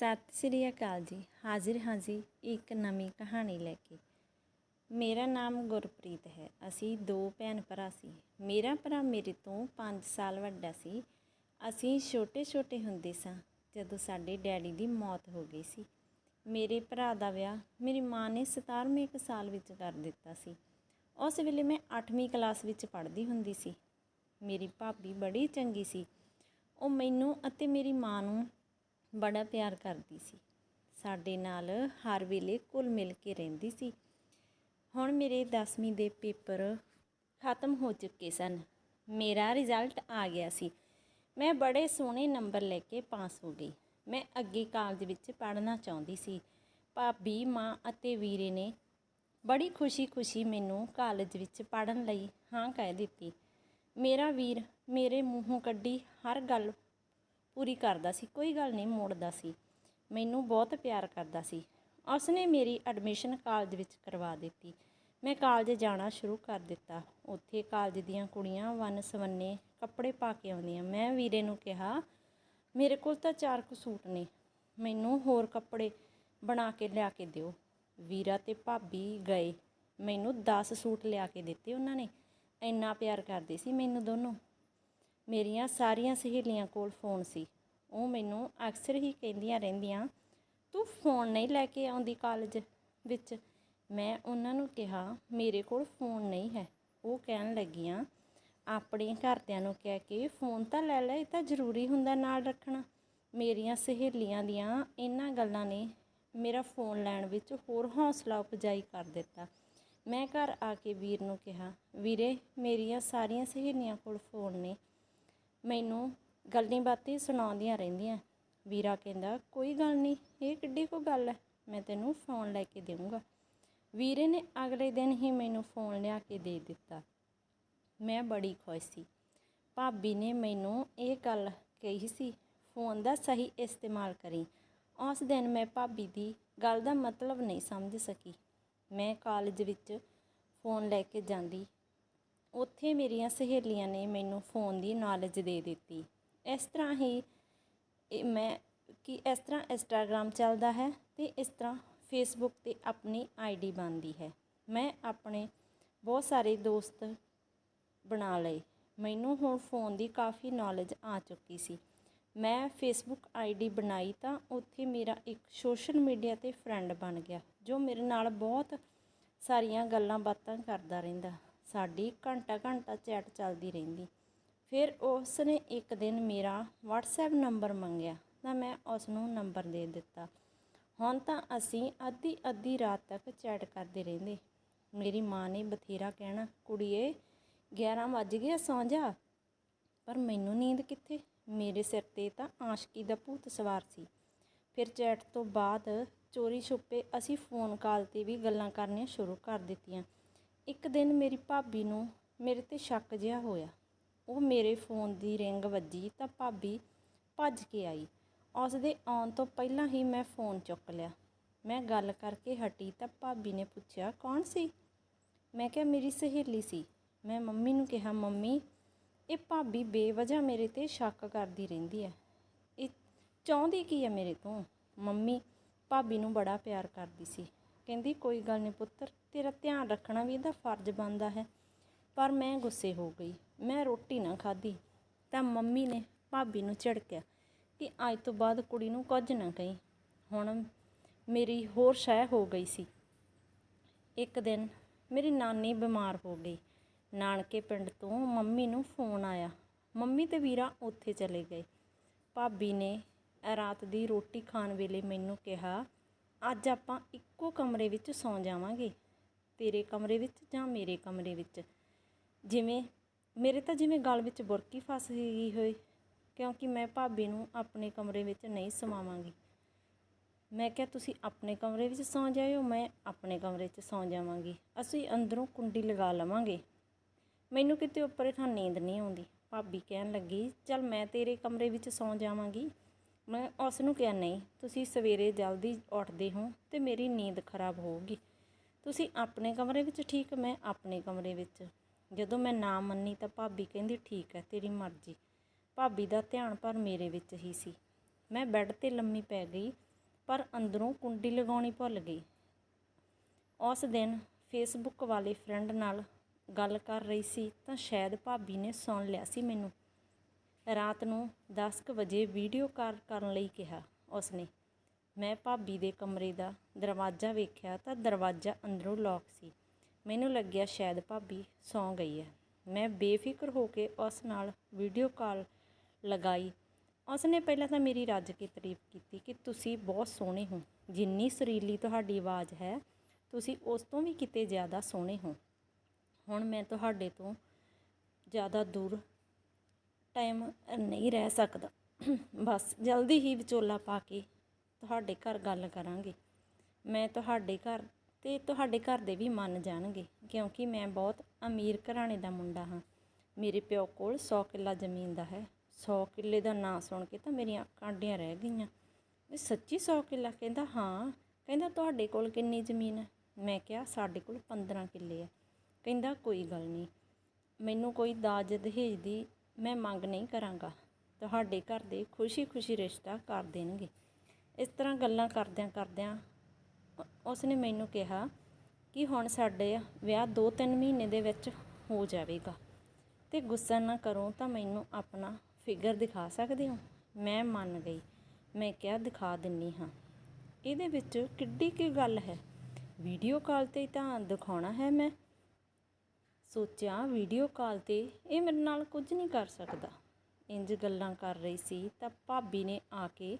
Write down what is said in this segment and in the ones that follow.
ਸਤਿ ਸ੍ਰੀ ਅਕਾਲ ਜੀ। ਹਾਜ਼ਰ ਹਾਂ ਜੀ ਇੱਕ ਨਵੀਂ ਕਹਾਣੀ ਲੈ ਕੇ। ਮੇਰਾ ਨਾਮ ਗੁਰਪ੍ਰੀਤ ਹੈ। ਅਸੀਂ ਦੋ ਭੈਣ ਭਰਾ ਸੀ। ਮੇਰਾ ਭਰਾ ਮੇਰੇ ਤੋਂ 5 ਸਾਲ ਵੱਡਾ ਸੀ। ਅਸੀਂ ਛੋਟੇ ਛੋਟੇ ਹੁੰਦੇ ਸਾਂ ਜਦੋਂ ਸਾਡੇ ਡੈਡੀ ਦੀ ਮੌਤ ਹੋ ਗਈ ਸੀ। ਮੇਰੇ ਭਰਾ ਦਾ ਵਿਆਹ ਮੇਰੀ ਮਾਂ ਨੇ 17ਵੇਂ ਕੁ ਸਾਲ ਵਿੱਚ ਕਰ ਦਿੱਤਾ ਸੀ। ਉਸ ਵੇਲੇ ਮੈਂ 8ਵੀਂ ਕਲਾਸ ਵਿੱਚ ਪੜ੍ਹਦੀ ਹੁੰਦੀ ਸੀ। ਮੇਰੀ ਭਾਬੀ ਬੜੀ ਚੰਗੀ ਸੀ। ਉਹ ਮੈਨੂੰ ਅਤੇ ਮੇਰੀ ਮਾਂ ਨੂੰ ਬੜਾ ਪਿਆਰ ਕਰਦੀ ਸੀ। ਸਾਡੇ ਨਾਲ ਹਰ ਵੇਲੇ ਘੁਲ ਮਿਲ ਕੇ ਰਹਿੰਦੀ ਸੀ। ਹੁਣ ਮੇਰੇ 10ਵੀਂ ਦੇ ਪੇਪਰ ਖਤਮ ਹੋ ਚੁੱਕੇ ਸਨ। ਮੇਰਾ ਰਿਜ਼ਲਟ ਆ ਗਿਆ ਸੀ। ਮੈਂ ਬੜੇ ਸੋਹਣੇ ਨੰਬਰ ਲੈ ਕੇ ਪਾਸ ਹੋ ਗਈ। ਮੈਂ ਅੱਗੇ ਕਾਲਜ ਵਿੱਚ ਪੜ੍ਹਨਾ ਚਾਹੁੰਦੀ ਸੀ। ਭਾਬੀ, ਮਾਂ ਅਤੇ ਵੀਰੇ ਨੇ ਬੜੀ ਖੁਸ਼ੀ-ਖੁਸ਼ੀ ਮੈਨੂੰ ਕਾਲਜ ਵਿੱਚ ਪੜ੍ਹਨ ਲਈ ਹਾਂ ਕਹਿ ਦਿੱਤੀ। ਮੇਰਾ ਵੀਰ ਮੇਰੇ ਮੂੰਹੋਂ ਕੱਢੀ ਹਰ ਗੱਲ ਪੂਰੀ ਕਰਦਾ ਸੀ, ਕੋਈ ਗੱਲ ਨਹੀਂ ਮੋੜਦਾ ਸੀ। ਮੈਨੂੰ ਬਹੁਤ ਪਿਆਰ ਕਰਦਾ ਸੀ। ਉਸਨੇ ਮੇਰੀ ਐਡਮਿਸ਼ਨ ਕਾਲਜ ਵਿੱਚ ਕਰਵਾ ਦਿੱਤੀ। ਮੈਂ ਕਾਲਜ ਜਾਣਾ ਸ਼ੁਰੂ ਕਰ ਦਿੱਤਾ। ਉੱਥੇ ਕਾਲਜ ਦੀਆਂ ਕੁੜੀਆਂ ਵੰਨ ਸਵੰਨੇ ਕੱਪੜੇ ਪਾ ਕੇ ਆਉਂਦੀਆਂ। ਮੈਂ ਵੀਰੇ ਨੂੰ ਕਿਹਾ, ਮੇਰੇ ਕੋਲ ਤਾਂ ਚਾਰ ਕੁ ਸੂਟ ਨੇ। ਮੈਨੂੰ ਹੋਰ ਕੱਪੜੇ ਬਣਾ ਕੇ ਲਿਆ ਕੇ ਦਿਓ। ਵੀਰਾ ਤੇ ਭਾਬੀ ਗਏ। ਮੈਨੂੰ 10 ਸੂਟ ਲਿਆ ਕੇ ਦਿੱਤੇ ਉਹਨਾਂ ਨੇ। ਇੰਨਾ ਪਿਆਰ ਕਰਦੇ ਸੀ ਮੈਨੂੰ ਦੋਨੋਂ। ਮੇਰੀਆਂ ਸਾਰੀਆਂ ਸਹੇਲੀਆਂ ਕੋਲ ਫੋਨ ਸੀ। ਉਹ ਮੈਨੂੰ ਅਕਸਰ ਹੀ ਕਹਿੰਦੀਆਂ ਰਹਿੰਦੀਆਂ, ਤੂੰ ਫੋਨ ਨਹੀਂ ਲੈ ਕੇ ਆਉਂਦੀ ਕਾਲਜ ਵਿੱਚ? ਮੈਂ ਉਹਨਾਂ ਨੂੰ ਕਿਹਾ, ਮੇਰੇ ਕੋਲ ਫੋਨ ਨਹੀਂ ਹੈ। ਉਹ ਕਹਿਣ ਲੱਗੀਆਂ, ਆਪਣੇ ਘਰਦਿਆਂ ਨੂੰ ਕਹਿ ਕੇ ਫੋਨ ਤਾਂ ਲੈ ਲੈ, ਇਹ ਤਾਂ ਜ਼ਰੂਰੀ ਹੁੰਦਾ ਨਾਲ ਰੱਖਣਾ। ਮੇਰੀਆਂ ਸਹੇਲੀਆਂ ਦੀਆਂ ਇਹਨਾਂ ਗੱਲਾਂ ਨੇ ਮੇਰਾ ਫੋਨ ਲੈਣ ਵਿੱਚ ਹੋਰ ਹੌਸਲਾ ਉਪਜਾਈ ਕਰ ਦਿੱਤਾ। ਮੈਂ ਘਰ ਆ ਕੇ ਵੀਰ ਨੂੰ ਕਿਹਾ, ਵੀਰੇ, ਮੇਰੀਆਂ ਸਾਰੀਆਂ ਸਹੇਲੀਆਂ ਕੋਲ ਫੋਨ ਨੇ। ਮੈਨੂੰ ਗੱਲਾਂ ਬਾਤਾਂ ਸੁਣਾਉਂਦੀਆਂ ਰਹਿੰਦੀਆਂ। ਵੀਰਾ ਕਹਿੰਦਾ, ਕੋਈ ਗੱਲ ਨਹੀਂ, ਇਹ ਕਿੱਡੀ ਕੋ ਗੱਲ ਹੈ, ਮੈਂ ਤੈਨੂੰ ਫੋਨ ਲੈ ਕੇ ਦੇਵਾਂਗਾ। ਵੀਰੇ ਨੇ ਅਗਲੇ ਦਿਨ ਹੀ ਮੈਨੂੰ ਫੋਨ ਲਿਆ ਕੇ ਦੇ ਦਿੱਤਾ। ਮੈਂ ਬੜੀ ਖੁਸ਼ ਸੀ। ਭਾਬੀ ਨੇ ਮੈਨੂੰ ਇਹ ਗੱਲ ਕਹੀ ਸੀ ਫੋਨ ਦਾ ਸਹੀ ਇਸਤੇਮਾਲ ਕਰੀ। ਉਸ ਦਿਨ ਮੈਂ ਭਾਬੀ ਦੀ ਗੱਲ ਦਾ ਮਤਲਬ ਨਹੀਂ ਸਮਝ ਸਕੀ। ਮੈਂ ਕਾਲਜ ਵਿੱਚ ਫੋਨ ਲੈ ਕੇ ਜਾਂਦੀ ਉੱਥੇ ਮੇਰੀਆਂ ਸਹੇਲੀਆਂ ਨੇ ਮੈਨੂੰ ਫੋਨ ਦੀ ਨੌਲੇਜ ਦੇ ਦਿੱਤੀ। ਇਸ ਤਰ੍ਹਾਂ ਹੀ ਮੈਂ ਕਿ ਇਸ ਤਰ੍ਹਾਂ ਇੰਸਟਾਗ੍ਰਾਮ ਚੱਲਦਾ ਹੈ ਤੇ ਇਸ ਤਰ੍ਹਾਂ ਫੇਸਬੁੱਕ ਤੇ ਆਪਣੀ ਆਈਡੀ ਬਣਦੀ ਹੈ। ਮੈਂ ਆਪਣੇ ਬਹੁਤ ਸਾਰੇ ਦੋਸਤ ਬਣਾ ਲਏ। ਮੈਨੂੰ ਹੁਣ ਫੋਨ ਦੀ ਕਾਫੀ ਨੌਲੇਜ ਆ ਚੁੱਕੀ ਸੀ। ਮੈਂ ਫੇਸਬੁੱਕ ਆਈਡੀ ਬਣਾਈ ਤਾਂ ਉੱਥੇ ਮੇਰਾ ਇੱਕ ਸੋਸ਼ਲ ਮੀਡੀਆ ਤੇ ਫਰੈਂਡ ਬਣ ਗਿਆ, ਜੋ ਮੇਰੇ ਨਾਲ ਬਹੁਤ ਸਾਰੀਆਂ ਗੱਲਾਂ ਬਾਤਾਂ ਕਰਦਾ ਰਹਿੰਦਾ। ਸਾਡੀ ਘੰਟਾ ਘੰਟਾ ਚੈਟ ਚੱਲਦੀ ਰਹਿੰਦੀ। ਫਿਰ ਉਸ ਨੇ ਇੱਕ ਦਿਨ ਮੇਰਾ WhatsApp ਨੰਬਰ ਮੰਗਿਆ ਤਾਂ ਮੈਂ ਉਸ ਨੂੰ ਨੰਬਰ ਦੇ ਦਿੱਤਾ। ਹੁਣ ਤਾਂ ਅਸੀਂ ਅੱਧੀ ਅੱਧੀ ਰਾਤ ਤੱਕ ਚੈਟ ਕਰਦੇ ਰਹਿੰਦੇ। ਮੇਰੀ ਮਾਂ ਨੇ ਬਥੇਰਾ ਕਹਿਣਾ, ਕੁੜੀਏ 11 ਵੱਜ ਗਏ ਸੌਂ ਜਾ। ਪਰ ਮੈਨੂੰ ਨੀਂਦ ਕਿੱਥੇ? ਮੇਰੇ ਸਿਰ ਤੇ ਤਾਂ ਆਸ਼ਕੀ ਦਾ ਭੂਤ ਸਵਾਰ ਸੀ। ਫਿਰ ਚੈਟ ਤੋਂ ਬਾਅਦ ਚੋਰੀ ਛੁਪੇ ਅਸੀਂ ਫੋਨ ਕਾਲ ਤੇ ਵੀ ਗੱਲਾਂ ਕਰਨੀਆਂ ਸ਼ੁਰੂ ਕਰ ਦਿੱਤੀਆਂ। ਇੱਕ ਦਿਨ ਮੇਰੀ ਭਾਬੀ ਨੂੰ ਮੇਰੇ ਤੇ ਸ਼ੱਕ ਜਿਹਾ ਹੋਇਆ। ਉਹ ਮੇਰੇ ਫੋਨ ਦੀ ਰਿੰਗ ਵੱਜੀ ਤਾਂ ਭਾਬੀ ਭੱਜ ਕੇ ਆਈ। ਉਸ ਦੇ ਆਉਣ ਤੋਂ ਪਹਿਲਾਂ ਹੀ ਮੈਂ ਫੋਨ ਚੁੱਕ ਲਿਆ। ਮੈਂ ਗੱਲ ਕਰਕੇ ਹਟੀ ਤਾਂ ਭਾਬੀ ਨੇ ਪੁੱਛਿਆ, ਕੌਣ ਸੀ? ਮੈਂ ਕਿਹਾ, ਮੇਰੀ ਸਹੇਲੀ ਸੀ। ਮੈਂ ਮੰਮੀ ਨੂੰ ਕਿਹਾ, ਮੰਮੀ, ਇਹ ਭਾਬੀ ਬੇਵਜ੍ਹਾ ਮੇਰੇ ਤੇ ਸ਼ੱਕ ਕਰਦੀ ਰਹਿੰਦੀ ਹੈ। ਇਹ ਚਾਹੁੰਦੀ ਕੀ ਹੈ ਮੇਰੇ ਤੋਂ? ਮੰਮੀ ਭਾਬੀ ਨੂੰ ਬੜਾ ਪਿਆਰ ਕਰਦੀ ਸੀ। ਕਹਿੰਦੀ, ਕੋਈ ਗੱਲ ਨਹੀਂ ਪੁੱਤਰ, ਤੇਰਾ ਧਿਆਨ ਰੱਖਣਾ ਵੀ ਇਹਦਾ ਫਰਜ਼ ਬਣਦਾ ਹੈ। ਪਰ ਮੈਂ ਗੁੱਸੇ ਹੋ ਗਈ। ਮੈਂ ਰੋਟੀ ਨਾ ਖਾਧੀ ਤਾਂ ਮੰਮੀ ਨੇ ਭਾਬੀ ਨੂੰ ਝਿੜਕਿਆ ਕਿ ਅੱਜ ਤੋਂ ਬਾਅਦ ਕੁੜੀ ਨੂੰ ਕੁਝ ਨਾ ਕਹੀ। ਹੁਣ ਮੇਰੀ ਹੋਰ ਸ਼ੈ ਹੋ ਗਈ ਸੀ। ਇੱਕ ਦਿਨ ਮੇਰੀ ਨਾਨੀ ਬਿਮਾਰ ਹੋ ਗਈ। ਨਾਨਕੇ ਪਿੰਡ ਤੋਂ ਮੰਮੀ ਨੂੰ ਫੋਨ ਆਇਆ। ਮੰਮੀ ਤੇ ਵੀਰਾ ਉੱਥੇ ਚਲੇ ਗਏ। ਭਾਬੀ ਨੇ ਰਾਤ ਦੀ ਰੋਟੀ ਖਾਣ ਵੇਲੇ ਮੈਨੂੰ ਕਿਹਾ ਅੱਜ ਆਪਾਂ ਇੱਕੋ ਕਮਰੇ ਵਿੱਚ ਸੌਂ ਜਾਵਾਂਗੇ, ਤੇਰੇ ਕਮਰੇ ਵਿੱਚ ਜਾਂ ਮੇਰੇ ਕਮਰੇ ਵਿੱਚ? ਜਿਵੇਂ, ਮੇਰੇ ਤਾਂ ਜਿਵੇਂ ਗਲ ਵਿੱਚ ਬੁਰਕੀ ਫਸ ਗਈ ਹੋਈ ਕਿਉਂਕਿ ਮੈਂ ਭਾਬੀ ਨੂੰ ਆਪਣੇ ਕਮਰੇ ਵਿੱਚ ਨਹੀਂ ਸਮਾਵਾਂਗੀ। ਮੈਂ ਕਿਹਾ, ਤੁਸੀਂ ਆਪਣੇ ਕਮਰੇ ਵਿੱਚ ਸੌਂ ਜਾਇਓ, ਮੈਂ ਆਪਣੇ ਕਮਰੇ 'ਚ ਸੌਂ ਜਾਵਾਂਗੀ। ਅਸੀਂ ਅੰਦਰੋਂ ਕੁੰਡੀ ਲਗਾ ਲਵਾਂਗੇ। ਮੈਨੂੰ ਕਿਤੇ ਉੱਪਰ ਇਥਾਂ ਨੀਂਦ ਨਹੀਂ ਆਉਂਦੀ। ਭਾਬੀ ਕਹਿਣ ਲੱਗੀ, ਚਲ ਮੈਂ ਤੇਰੇ ਕਮਰੇ ਵਿੱਚ ਸੌਂ ਜਾਵਾਂਗੀ। ਮੈਂ ਉਸ ਨੂੰ ਕਿਹਾ, ਨਹੀਂ, ਤੁਸੀਂ ਸਵੇਰੇ ਜਲਦੀ ਉੱਠਦੇ ਹੋ ਤੇ ਮੇਰੀ ਨੀਂਦ ਖਰਾਬ ਹੋਊਗੀ। ਤੁਸੀਂ ਆਪਣੇ ਕਮਰੇ ਵਿੱਚ ਠੀਕ, ਮੈਂ ਆਪਣੇ ਕਮਰੇ ਵਿੱਚ। ਜਦੋਂ ਮੈਂ ਨਾ ਮੰਨੀ ਤਾਂ ਭਾਬੀ ਕਹਿੰਦੀ, ਠੀਕ ਹੈ, ਤੇਰੀ ਮਰਜ਼ੀ। ਭਾਬੀ ਦਾ ਧਿਆਨ ਪਰ ਮੇਰੇ ਵਿੱਚ ਹੀ ਸੀ। ਮੈਂ ਬੈੱਡ ਤੇ ਲੰਮੀ ਪੈ ਗਈ, ਪਰ ਅੰਦਰੋਂ ਕੁੰਡੀ ਲਗਾਉਣੀ ਭੁੱਲ ਗਈ। ਉਸ ਦਿਨ ਫੇਸਬੁੱਕ ਵਾਲੇ ਫਰੈਂਡ ਨਾਲ ਗੱਲ ਕਰ ਰਹੀ ਸੀ ਤਾਂ ਸ਼ਾਇਦ ਭਾਬੀ ਨੇ ਸੁਣ ਲਿਆ ਸੀ ਮੈਨੂੰ। ਰਾਤ ਨੂੰ ਦਸ ਕੁ ਵਜੇ ਵੀਡੀਓ ਕਾਲ ਕਰਨ ਲਈ ਕਿਹਾ। ਉਸਨੇ, ਮੈਂ ਭਾਬੀ ਦੇ ਕਮਰੇ ਦਾ ਦਰਵਾਜ਼ਾ ਵੇਖਿਆ ਤਾਂ ਦਰਵਾਜ਼ਾ ਅੰਦਰੋਂ ਲੌਕ ਸੀ। ਮੈਨੂੰ ਲੱਗਿਆ ਸ਼ਾਇਦ ਭਾਬੀ ਸੌਂ ਗਈ ਹੈ। ਮੈਂ ਬੇਫਿਕਰ ਹੋ ਕੇ ਉਸ ਨਾਲ ਵੀਡੀਓ ਕਾਲ ਲਗਾਈ। ਉਸਨੇ ਪਹਿਲਾਂ ਤਾਂ ਮੇਰੀ ਰੱਜ ਕੇ ਤਾਰੀਫ ਕੀਤੀ ਕਿ ਤੁਸੀਂ ਬਹੁਤ ਸੋਹਣੇ ਹੋ। ਜਿੰਨੀ ਸੁਰੀਲੀ ਤੁਹਾਡੀ ਆਵਾਜ਼ ਹੈ, ਤੁਸੀਂ ਉਸ ਤੋਂ ਵੀ ਕਿਤੇ ਜ਼ਿਆਦਾ ਸੋਹਣੇ ਹੋ। ਹੁਣ ਮੈਂ ਤੁਹਾਡੇ ਤੋਂ ਜ਼ਿਆਦਾ ਦੂਰ ਟਾਈਮ ਨਹੀਂ ਰਹਿ ਸਕਦਾ। ਬਸ ਜਲਦੀ ਹੀ ਵਿਚੋਲਾ ਪਾ ਕੇ ਤੁਹਾਡੇ ਘਰ ਗੱਲ ਕਰਾਂਗੇ। ਮੈਂ ਤੁਹਾਡੇ ਘਰ ਤੇ ਤੁਹਾਡੇ ਘਰ ਦੇ ਵੀ ਮੰਨ ਜਾਣਗੇ, ਕਿਉਂਕਿ ਮੈਂ ਬਹੁਤ ਅਮੀਰ ਘਰਾਣੇ ਦਾ ਮੁੰਡਾ ਹਾਂ। ਮੇਰੇ ਪਿਓ ਕੋਲ 100 ਕਿੱਲਾ ਜ਼ਮੀਨ ਦਾ ਹੈ। 100 ਕਿੱਲੇ ਦਾ ਨਾਂ ਸੁਣ ਕੇ ਤਾਂ ਮੇਰੀਆਂ ਕਾਂਡੀਆਂ ਰਹਿ ਗਈਆਂ। ਇਹ ਸੱਚੀ 100 ਕਿੱਲਾ ਕਹਿੰਦਾ, ਹਾਂ, ਕਹਿੰਦਾ ਤੁਹਾਡੇ ਕੋਲ ਕਿੰਨੀ ਜ਼ਮੀਨ ਹੈ? ਮੈਂ ਕਿਹਾ, ਸਾਡੇ ਕੋਲ 15 ਕਿੱਲੇ ਹੈ। ਕਹਿੰਦਾ, ਕੋਈ ਗੱਲ ਨਹੀਂ। ਮੈਨੂੰ ਕੋਈ ਦਾਜ ਦਹੇਜ ਦੀ ਮੈਂ ਮੰਗ ਨਹੀਂ ਕਰਾਂਗਾ। ਤੁਹਾਡੇ ਘਰ ਦੇ ਖੁਸ਼ੀ-ਖੁਸ਼ੀ ਰਿਸ਼ਤਾ ਕਰ ਦੇਣਗੇ। ਇਸ ਤਰ੍ਹਾਂ ਗੱਲਾਂ ਕਰਦਿਆਂ ਕਰਦਿਆਂ ਉ- ਉਸਨੇ ਮੈਨੂੰ ਕਿਹਾ ਕਿ ਹੁਣ ਸਾਡੇ ਵਿਆਹ 2-3 ਮਹੀਨੇ ਦੇ ਵਿੱਚ ਹੋ ਜਾਵੇਗਾ ਤੇ ਗੁੱਸਾ ਨਾ ਕਰੋ ਤਾਂ ਮੈਨੂੰ ਆਪਣਾ ਫਿਗਰ ਦਿਖਾ ਸਕਦੇ ਹੋ? ਮੈਂ ਮੰਨ ਗਈ। ਮੈਂ ਕਿਹਾ, ਦਿਖਾ ਦਿੰਨੀ ਹਾਂ। ਇਹਦੇ ਵਿੱਚ ਕਿੱਡੀ ਕੀ ਗੱਲ ਹੈ। ਵੀਡੀਓ ਕਾਲ ਤੇ ਤਾਂ ਦਿਖਾਉਣਾ ਹੈ ਮੈਂ। ਸੋਚਿਆ ਵੀਡੀਓ ਕਾਲ ਤੇ ਇਹ ਮੇਰੇ ਨਾਲ ਕੁਝ ਨਹੀਂ ਕਰ ਸਕਦਾ। ਇੰਜ ਗੱਲਾਂ ਕਰ ਰਹੀ ਸੀ ਤਾਂ ਭਾਬੀ ਨੇ ਆ ਕੇ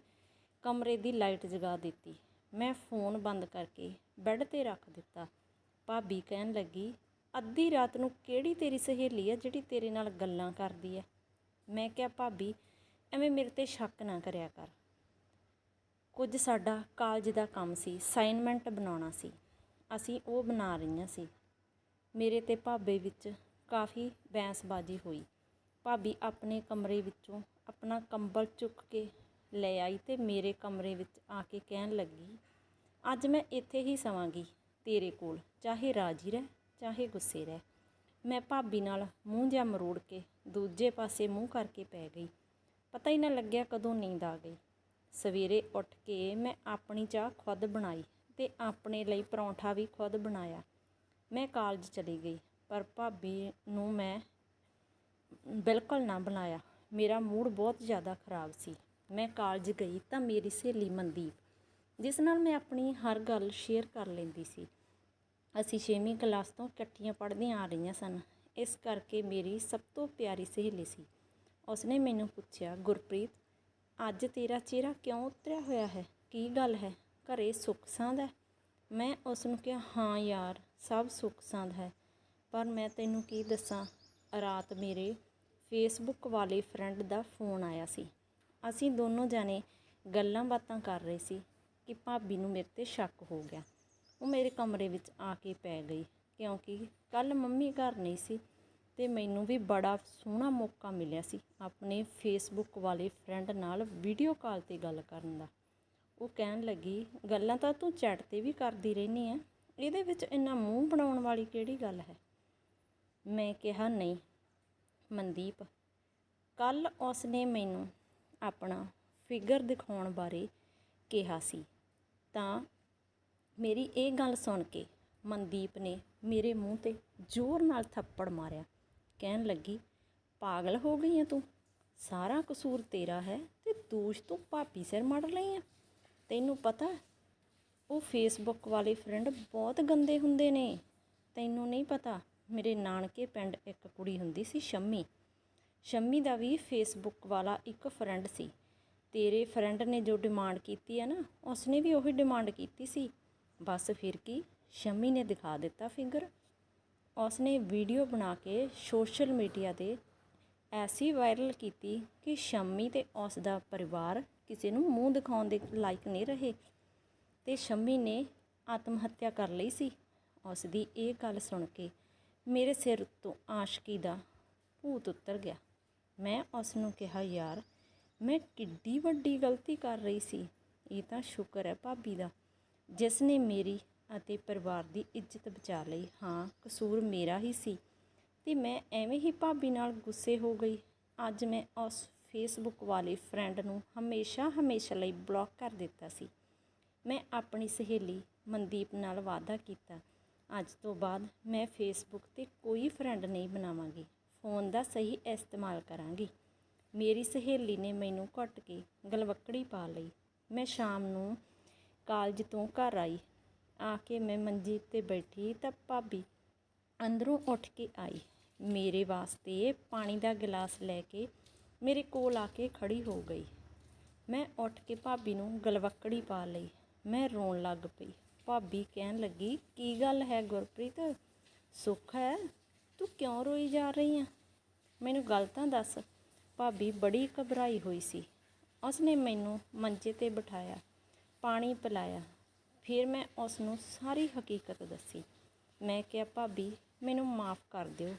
ਕਮਰੇ ਦੀ ਲਾਈਟ ਜਗਾ ਦਿੱਤੀ। ਮੈਂ ਫੋਨ ਬੰਦ ਕਰਕੇ ਬੈੱਡ ਤੇ ਰੱਖ ਦਿੱਤਾ। ਭਾਬੀ ਕਹਿਣ ਲੱਗੀ, ਅੱਧੀ ਰਾਤ ਨੂੰ ਕਿਹੜੀ ਤੇਰੀ ਸਹੇਲੀ ਹੈ ਜਿਹੜੀ ਤੇਰੇ ਨਾਲ ਗੱਲਾਂ ਕਰਦੀ ਹੈ ਮੈਂ ਕਿਹਾ, ਭਾਬੀ, ਐਵੇਂ ਮੇਰੇ ਤੇ ਸ਼ੱਕ ਨਾ ਕਰਿਆ ਕਰ। ਕੁਝ ਸਾਡਾ ਕਾਲਜ ਦਾ ਕੰਮ ਸੀ ਅਸਾਈਨਮੈਂਟ ਬਣਾਉਣਾ ਸੀ। ਅਸੀਂ ਉਹ ਬਣਾ ਰਹੀਆਂ ਸੀ। ਮੇਰੇ ਅਤੇ ਭਾਬੇ ਵਿੱਚ ਕਾਫੀ ਬੈਂਸਬਾਜ਼ੀ ਹੋਈ। ਭਾਬੀ ਆਪਣੇ ਕਮਰੇ ਵਿੱਚੋਂ ਆਪਣਾ ਕੰਬਲ ਚੁੱਕ ਕੇ ਲੈ ਆਈ ਅਤੇ ਮੇਰੇ ਕਮਰੇ ਵਿੱਚ ਆ ਕੇ ਕਹਿਣ ਲੱਗੀ, ਅੱਜ ਮੈਂ ਇੱਥੇ ਹੀ ਸਵਾਂਗੀ ਤੇਰੇ ਕੋਲ, ਚਾਹੇ ਰਾਜੀ ਰਹਿ, ਚਾਹੇ ਗੁੱਸੇ ਰਹਿ। ਮੈਂ ਭਾਬੀ ਨਾਲ ਮੂੰਹ ਜਿਹਾ ਮਰੋੜ ਕੇ ਦੂਜੇ ਪਾਸੇ ਮੂੰਹ ਕਰਕੇ ਪੈ ਗਈ। ਪਤਾ ਹੀ ਨਾ ਲੱਗਿਆ ਕਦੋਂ ਨੀਂਦ ਆ ਗਈ। ਸਵੇਰੇ ਉੱਠ ਕੇ ਮੈਂ ਆਪਣੀ ਚਾਹ ਖੁਦ ਬਣਾਈ ਅਤੇ ਆਪਣੇ ਲਈ ਪਰੌਂਠਾ ਵੀ ਖੁਦ ਬਣਾਇਆ। ਮੈਂ ਕਾਲਜ ਚਲੀ ਗਈ, ਪਰ ਭਾਬੀ ਨੂੰ ਮੈਂ ਬਿਲਕੁਲ ਨਾ ਬੁਲਾਇਆ ਮੇਰਾ ਮੂਡ ਬਹੁਤ ਜ਼ਿਆਦਾ ਖਰਾਬ ਸੀ। ਮੈਂ ਕਾਲਜ ਗਈ ਤਾਂ ਮੇਰੀ ਸਹੇਲੀ ਮਨਦੀਪ, ਜਿਸ ਨਾਲ ਮੈਂ ਆਪਣੀ ਹਰ ਗੱਲ ਸ਼ੇਅਰ ਕਰ ਲੈਂਦੀ ਸੀ। ਅਸੀਂ 6ਵੀਂ ਕਲਾਸ ਤੋਂ ਇਕੱਠੀਆਂ ਪੜ੍ਹਦੀਆਂ ਆ ਰਹੀਆਂ ਸਨ। ਇਸ ਕਰਕੇ ਮੇਰੀ ਸਭ ਤੋਂ ਪਿਆਰੀ ਸਹੇਲੀ ਸੀ। ਉਸਨੇ ਮੈਨੂੰ ਪੁੱਛਿਆ, ਗੁਰਪ੍ਰੀਤ, ਅੱਜ ਤੇਰਾ ਚਿਹਰਾ ਕਿਉਂ ਉਤਰਿਆ ਹੋਇਆ ਹੈ? ਕੀ ਗੱਲ ਹੈ? ਘਰੇ ਸੁੱਖ ਸਾਂਦ ਹੈ? ਮੈਂ ਉਸ ਨੂੰ ਕਿਹਾ, ਹਾਂ ਯਾਰ ਸਭ ਸੁੱਖ ਸਾਂਦ ਹੈ। ਪਰ ਮੈਂ ਤੈਨੂੰ ਕੀ ਦੱਸਾਂ, ਰਾਤ ਮੇਰੇ ਫੇਸਬੁੱਕ ਵਾਲੇ ਫਰੈਂਡ ਦਾ ਫੋਨ ਆਇਆ ਸੀ। ਅਸੀਂ ਦੋਨੋਂ ਜਾਣੇ ਗੱਲਾਂ ਬਾਤਾਂ ਕਰ ਰਹੇ ਸੀ ਕਿ ਭਾਬੀ ਨੂੰ ਮੇਰੇ ਤੇ ਸ਼ੱਕ ਹੋ ਗਿਆ। ਉਹ ਮੇਰੇ ਕਮਰੇ ਵਿੱਚ ਆ ਕੇ ਪੈ ਗਈ, ਕਿਉਂਕਿ ਕੱਲ ਮੰਮੀ ਘਰ ਨਹੀਂ ਸੀ ਤੇ ਮੈਨੂੰ ਵੀ ਬੜਾ ਸੋਹਣਾ ਮੌਕਾ ਮਿਲਿਆ ਸੀ ਆਪਣੇ ਫੇਸਬੁੱਕ ਵਾਲੇ ਫਰੈਂਡ ਨਾਲ ਵੀਡੀਓ ਕਾਲ ਤੇ ਗੱਲ ਕਰਨ ਦਾ। ਉਹ ਕਹਿਣ ਲੱਗੀ, ਗੱਲਾਂ ਤਾਂ ਤੂੰ ਚੈਟ ਤੇ ਵੀ ਕਰਦੀ ਰਹਿੰਦੀ ਆ ਇਹਦੇ ਵਿੱਚ ਇੰਨਾ ਮੂੰਹ ਬਣਾਉਣ ਵਾਲੀ ਕਿਹੜੀ ਗੱਲ ਹੈ? ਮੈਂ ਕਿਹਾ, ਨਹੀਂ, ਮਨਦੀਪ ਕੱਲ ਉਸਨੇ ਮੈਨੂੰ ਆਪਣਾ ਫਿਗਰ ਦਿਖਾਉਣ ਬਾਰੇ ਕਿਹਾ ਸੀ। ਤਾਂ ਮੇਰੀ ਇਹ ਗੱਲ ਸੁਣ ਕੇ ਮਨਦੀਪ ਨੇ ਮੇਰੇ ਮੂੰਹ ਤੇ ਜ਼ੋਰ ਨਾਲ ਥੱਪੜ ਮਾਰਿਆ। ਕਹਿਣ ਲੱਗੀ, ਪਾਗਲ ਹੋ ਗਈ ਹੈ ਤੂੰ। ਸਾਰਾ ਕਸੂਰ ਤੇਰਾ ਹੈ ਤੇ ਦੋਸ਼ ਤੂੰ ਭਾਪੀ ਸਿਰ ਮੜ ਲਈ ਆ ਤੈਨੂੰ ਪਤਾ ਉਹ ਫੇਸਬੁੱਕ ਵਾਲੇ ਫਰੈਂਡ ਬਹੁਤ ਗੰਦੇ ਹੁੰਦੇ ਨੇ। ਤੈਨੂੰ ਨਹੀਂ ਪਤਾ, ਮੇਰੇ ਨਾਨਕੇ ਪਿੰਡ ਇੱਕ ਕੁੜੀ ਹੁੰਦੀ ਸੀ ਸ਼ੰਮੀ। ਸ਼ੰਮੀ ਦਾ ਵੀ ਫੇਸਬੁੱਕ ਵਾਲਾ ਇੱਕ ਫਰੈਂਡ ਸੀ। ਤੇਰੇ ਫਰੈਂਡ ਨੇ ਜੋ ਡਿਮਾਂਡ ਕੀਤੀ ਹੈ ਨਾ, ਉਸਨੇ ਵੀ ਉਹੀ ਡਿਮਾਂਡ ਕੀਤੀ ਸੀ। ਬਸ ਫਿਰ ਕੀ, ਸ਼ੰਮੀ ਨੇ ਦਿਖਾ ਦਿੱਤਾ ਫਿਗਰ ਉਸਨੇ ਵੀਡੀਓ ਬਣਾ ਕੇ ਸੋਸ਼ਲ ਮੀਡੀਆ ਤੇ ਐਸੀ ਵਾਇਰਲ ਕੀਤੀ ਕਿ ਸ਼ੰਮੀ ਤੇ ਉਸ ਦਾ ਪਰਿਵਾਰ ਕਿਸੇ ਨੂੰ ਮੂੰਹ ਦਿਖਾਉਣ ਦੇ ਲਾਇਕ ਨਹੀਂ ਰਹੇ। ਤੇ ਸ਼ੰਮੀ ਨੇ ਆਤਮ ਹੱਤਿਆ ਕਰ ਲਈ ਸੀ। ਉਸ ਦੀ ਇਹ ਗੱਲ ਸੁਣ ਕੇ ਮੇਰੇ ਸਿਰ ਤੋਂ ਆਸ਼ਕੀ ਦਾ ਭੂਤ ਉਤਰ ਗਿਆ। ਮੈਂ ਉਸ ਨੂੰ ਕਿਹਾ, ਯਾਰ, ਮੈਂ ਕਿੱਡੀ ਵੱਡੀ ਗਲਤੀ ਕਰ ਰਹੀ ਸੀ। ਇਹ ਤਾਂ ਸ਼ੁਕਰ ਹੈ ਭਾਬੀ ਦਾ। ਜਿਸ ਨੇ ਮੇਰੀ ਅਤੇ ਪਰਿਵਾਰ ਦੀ ਇੱਜ਼ਤ ਬਚਾ ਲਈ। ਹਾਂ, ਕਸੂਰ ਮੇਰਾ ਹੀ ਸੀ ਤੇ ਮੈਂ ਐਵੇਂ ਹੀ ਭਾਬੀ ਨਾਲ ਗੁੱਸੇ ਹੋ ਗਈ। ਅੱਜ ਮੈਂ ਉਸ ਫੇਸਬੁੱਕ ਵਾਲੇ ਫਰੈਂਡ ਨੂੰ ਹਮੇਸ਼ਾ ਹਮੇਸ਼ਾ ਲਈ ਬਲੌਕ ਕਰ ਦਿੱਤਾ ਸੀ। ਮੈਂ ਆਪਣੀ ਸਹੇਲੀ ਮਨਦੀਪ ਨਾਲ ਵਾਅਦਾ ਕੀਤਾ। ਅੱਜ ਤੋਂ ਬਾਅਦ ਮੈਂ ਫੇਸਬੁੱਕ ਤੇ ਕੋਈ ਫਰੈਂਡ ਨਹੀਂ ਬਣਾਵਾਂਗੀ। ਫੋਨ ਦਾ ਸਹੀ ਇਸਤੇਮਾਲ ਕਰਾਂਗੀ। ਮੇਰੀ ਸਹੇਲੀ ਨੇ ਮੈਨੂੰ ਘੁੱਟ ਕੇ ਗਲਵੱਕੜੀ ਪਾ ਲਈ। ਮੈਂ ਸ਼ਾਮ ਨੂੰ ਕਾਲਜ ਤੋਂ ਘਰ ਆਈ। ਆ ਕੇ ਮੈਂ ਮੰਜੀ ਤੇ ਬੈਠੀ ਤਾਂ ਭਾਬੀ ਅੰਦਰੋਂ ਉੱਠ ਕੇ ਆਈ। ਮੇਰੇ ਵਾਸਤੇ ਪਾਣੀ ਦਾ ਗਿਲਾਸ ਲੈ ਕੇ ਮੇਰੇ ਕੋਲ ਆ ਕੇ ਖੜੀ ਹੋ ਗਈ। ਮੈਂ ਉੱਠ ਕੇ ਭਾਬੀ ਨੂੰ ਗਲਵੱਕੜੀ ਪਾ ਲਈ। ਮੈਂ ਰੋਣ ਲੱਗ ਪਈ। ਭਾਬੀ ਕਹਿਣ ਲੱਗੀ, ਕੀ ਗੱਲ ਹੈ ਗੁਰਪ੍ਰੀਤ? ਸੁੱਖ ਹੈ? ਤੂੰ ਕਿਉਂ ਰੋਈ ਜਾ ਰਹੀ ਆ? ਮੈਨੂੰ ਗੱਲ ਤਾਂ ਦੱਸ। ਭਾਬੀ ਬੜੀ ਘਬਰਾਈ ਹੋਈ ਸੀ। ਉਸਨੇ ਮੈਨੂੰ ਮੰਜੇ ਤੇ ਬਿਠਾਇਆ, ਪਾਣੀ ਪਿਲਾਇਆ। ਫਿਰ ਮੈਂ ਉਸ ਨੂੰ ਸਾਰੀ ਹਕੀਕਤ ਦੱਸੀ। ਮੈਂ ਕਿਹਾ, ਭਾਬੀ, ਮੈਨੂੰ ਮਾਫ ਕਰ ਦਿਓ।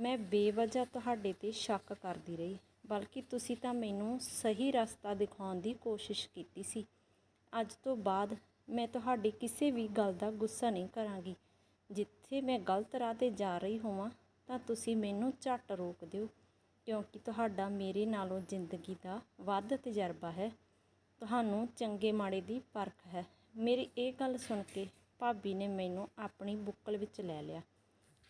ਮੈਂ ਬੇਵਜ੍ਹਾ ਤੁਹਾਡੇ ਤੇ ਸ਼ੱਕ ਕਰਦੀ ਰਹੀ, ਬਲਕਿ ਤੁਸੀਂ ਤਾਂ ਮੈਨੂੰ ਸਹੀ ਰਸਤਾ ਦਿਖਾਉਣ ਦੀ ਕੋਸ਼ਿਸ਼ ਕੀਤੀ ਸੀ। ਅੱਜ ਤੋਂ ਬਾਅਦ ਮੈਂ ਤੁਹਾਡੀ ਕਿਸੇ ਵੀ ਗੱਲ ਦਾ ਗੁੱਸਾ ਨਹੀਂ ਕਰਾਂਗੀ। ਜਿੱਥੇ ਮੈਂ ਗਲਤ ਰਾਹ ਤੇ ਜਾ ਰਹੀ ਹੋਵਾਂ, ਤਾਂ ਤੁਸੀਂ ਮੈਨੂੰ ਝੱਟ ਰੋਕ ਦਿਓ, ਕਿਉਂਕਿ ਤੁਹਾਡਾ ਮੇਰੇ ਨਾਲੋਂ ਜ਼ਿੰਦਗੀ ਦਾ ਵੱਧ ਤਜਰਬਾ ਹੈ। ਤੁਹਾਨੂੰ ਚੰਗੇ ਮਾੜੇ ਦੀ ਪਰਖ ਹੈ। ਮੇਰੀ ਇਹ ਗੱਲ ਸੁਣ ਕੇ ਭਾਬੀ ਨੇ ਮੈਨੂੰ ਆਪਣੀ ਬੁੱਕਲ ਵਿੱਚ ਲੈ ਲਿਆ।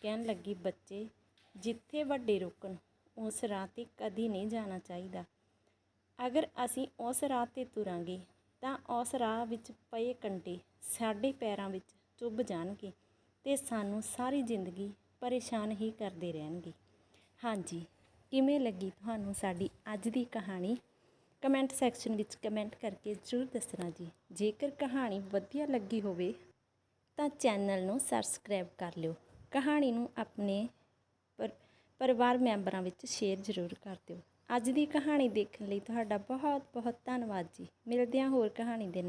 ਕਹਿਣ ਲੱਗੀ, ਬੱਚੇ, ਜਿੱਥੇ ਵੱਡੇ ਰੁਕਣ, ਉਸ ਰਾਹ ਤੇ ਕਦੀ ਨਹੀਂ ਜਾਣਾ ਚਾਹੀਦਾ। ਅਗਰ ਅਸੀਂ ਉਸ ਰਾਹ ਤੇ ਤੁਰਾਂਗੇ ਤਾਂ ਉਸ ਰਾਹ ਵਿੱਚ ਪਏ ਕੰਟੇ ਸਾਡੇ ਪੈਰਾਂ ਵਿੱਚ ਚੁੱਭ ਜਾਣਗੇ ਤੇ ਸਾਨੂੰ ਸਾਰੀ ਜ਼ਿੰਦਗੀ ਪਰੇਸ਼ਾਨ ਹੀ ਕਰਦੇ ਰਹਿਣਗੇ। ਹਾਂਜੀ, ਕਿਵੇਂ ਲੱਗੀ ਤੁਹਾਨੂੰ ਸਾਡੀ ਅੱਜ ਦੀ ਕਹਾਣੀ? ਕਮੈਂਟ ਸੈਕਸ਼ਨ ਵਿੱਚ ਕਮੈਂਟ ਕਰਕੇ ਜ਼ਰੂਰ ਦੱਸਣਾ ਜੀ। ਜੇਕਰ ਕਹਾਣੀ ਵਧੀਆ ਲੱਗੀ ਹੋਵੇ ਤਾਂ ਚੈਨਲ ਨੂੰ ਸਬਸਕ੍ਰਾਈਬ ਕਰ ਲਿਓ। ਕਹਾਣੀ ਨੂੰ ਆਪਣੇ ਪਰਿਵਾਰ ਮੈਂਬਰਾਂ ਵਿੱਚ ਸ਼ੇਅਰ ਜ਼ਰੂਰ ਕਰ ਦਿਓ। ਅੱਜ ਦੀ ਕਹਾਣੀ ਦੇਖਣ ਲਈ ਤੁਹਾਡਾ ਬਹੁਤ ਬਹੁਤ ਧੰਨਵਾਦ ਜੀ। ਮਿਲਦੇ ਹਾਂ ਹੋਰ ਕਹਾਣੀ ਦੇ ਨਾਲ।